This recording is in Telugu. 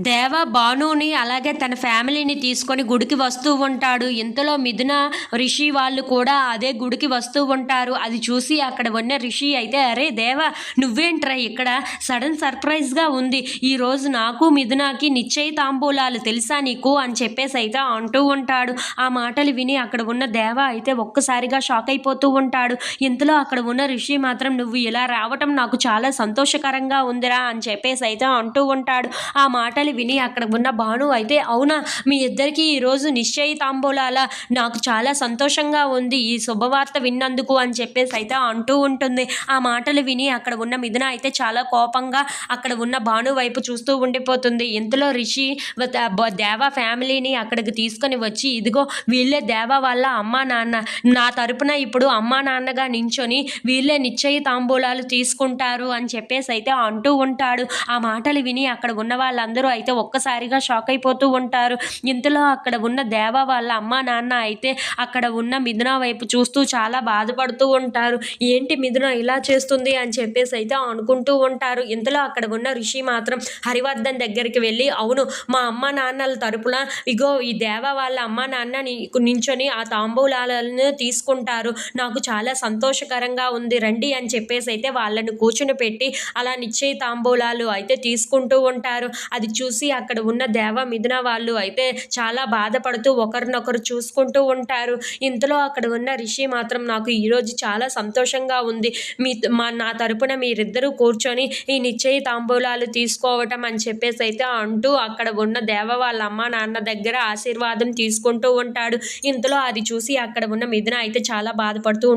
దేవ భానుని అలాగే తన ఫ్యామిలీని తీసుకొని గుడికి వస్తూ ఉంటాడు. ఇంతలో మిథున రిషి వాళ్ళు కూడా అదే గుడికి వస్తూ ఉంటారు. అది చూసి అక్కడ ఉన్న రిషి అయితే అరే దేవ నువ్వేంట్రా ఇక్కడ? సడన్ సర్ప్రైజ్గా ఉంది. ఈ రోజు నాకు మిథునాకి నిశ్చయ తాంబూలాలు తెలుసా నీకు? అని చెప్పేసి అయితే అంటూ ఉంటాడు. ఆ మాటలు విని అక్కడ ఉన్న దేవ అయితే ఒక్కసారిగా షాక్ అయిపోతూ ఉంటాడు. ఇంతలో అక్కడ ఉన్న రిషి మాత్రం నువ్వు ఇలా రావటం నాకు చాలా సంతోషకరంగా ఉందిరా అని చెప్పేసి అయితే అంటూ ఉంటాడు. ఆ మాటలు విని అక్కడ ఉన్న భాను అయితే అవునా మీ ఇద్దరికి ఈరోజు నిశ్చయితాంబూలాల? నాకు చాలా సంతోషంగా ఉంది ఈ శుభవార్త విన్నందుకు అని చెప్పేసి అయితే అంటూ ఉంటుంది. ఆ మాటలు విని అక్కడ ఉన్న మిథున అయితే చాలా కోపంగా అక్కడ ఉన్న భాను వైపు చూస్తూ ఉండిపోతుంది. ఇంతలో రిషి దేవా దేవ ఫ్యామిలీని అక్కడికి తీసుకొని వచ్చి ఇదిగో వీళ్ళే దేవ వాళ్ళ అమ్మా నాన్న. నా తరపున ఇప్పుడు అమ్మా నాన్నగా నించొని వీళ్ళే నిశ్చయ తాంబూలాలు తీసుకుంటారు అని చెప్పేసి అయితే అంటూ ఉంటాడు. ఆ మాటలు విని అక్కడ ఉన్న వాళ్ళందరూ అయితే ఒక్కసారిగా షాక్ అయిపోతూ ఉంటారు. ఇంతలో అక్కడ ఉన్న దేవ వాళ్ళ అమ్మ నాన్న అయితే అక్కడ ఉన్న మిథున వైపు చూస్తూ చాలా బాధపడుతూ ఉంటారు. ఏంటి మిథున ఇలా చేస్తుంది అని చెప్పేసి అయితే అనుకుంటూ ఉంటారు. ఇంతలో అక్కడ ఉన్న ఋషి మాత్రం హరివర్ధన్ దగ్గరికి వెళ్ళి అవును మా అమ్మ నాన్నల తరపున ఇగో ఈ దేవ వాళ్ళ అమ్మ నాన్న నించొని ఆ తాంబూలాలను తీసుకుంటారు. నాకు చాలా సంతోషకరంగా ఉంది రండి అని చెప్పేసి అయితే వాళ్ళని కూర్చుని పెట్టి అలా నిశ్చయ తాంబూలాలు అయితే తీసుకుంటూ ఉంటారు. అది చూసి అక్కడ ఉన్న దేవ మిథున వాళ్ళు అయితే చాలా బాధపడుతూ ఒకరినొకరు చూసుకుంటూ ఉంటారు. ఇంతలో అక్కడ ఉన్న రిషి మాత్రం నాకు ఈరోజు చాలా సంతోషంగా ఉంది. మీ మా నా తరపున మీరిద్దరూ కూర్చొని ఈ నిశ్చయ తాంబూలాలు తీసుకోవటం అని చెప్పేసి అయితే అంటూ అక్కడ ఉన్న దేవ వాళ్ళ అమ్మ నాన్న దగ్గర ఆశీర్వాదం తీసుకుంటూ ఉంటాడు. ఇంతలో అది చూసి అక్కడ ఉన్న మిథున అయితే చాలా బాధపడుతూ